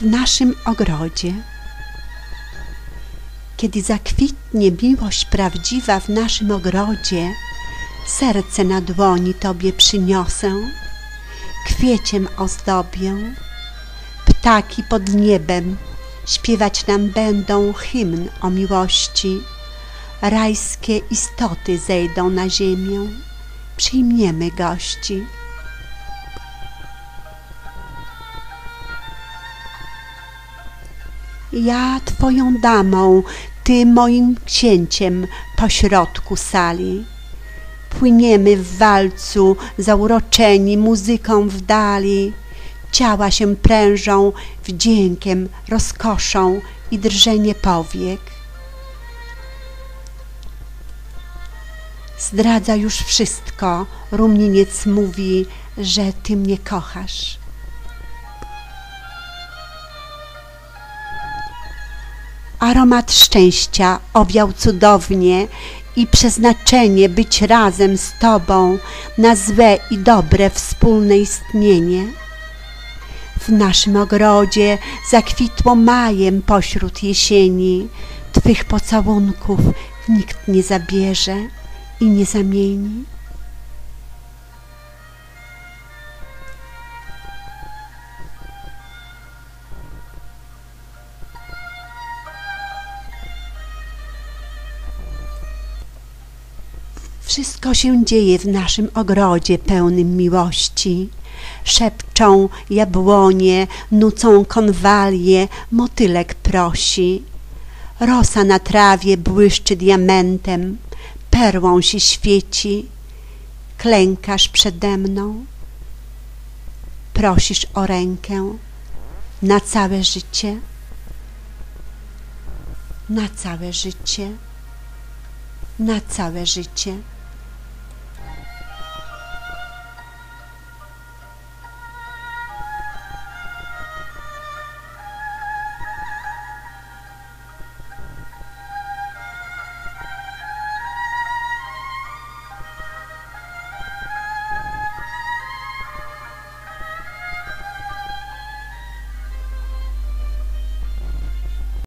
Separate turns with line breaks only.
w naszym ogrodzie. Kiedy zakwitnie miłość prawdziwa w naszym ogrodzie, serce na dłoni Tobie przyniosę, kwieciem ozdobię. Ptaki pod niebem śpiewać nam będą hymn o miłości. Rajskie istoty zejdą na ziemię, przyjmiemy gości. Ja Twoją damą, Ty moim księciem pośrodku sali. Płyniemy w walcu, zauroczeni muzyką w dali. Ciała się prężą wdziękiem, rozkoszą i drżenie powiek. Zdradza już wszystko, rumieniec mówi, że Ty mnie kochasz. Aromat szczęścia owiał cudownie i przeznaczenie być razem z Tobą na złe i dobre wspólne istnienie. W naszym ogrodzie zakwitło majem pośród jesieni, Twych pocałunków nikt nie zabierze i nie zamieni. Wszystko się dzieje w naszym ogrodzie pełnym miłości. Szepczą jabłonie, nucą konwalie, motylek prosi. Rosa na trawie błyszczy diamentem, perłą się świeci. Klękasz przede mną, prosisz o rękę na całe życie, na całe życie, na całe życie.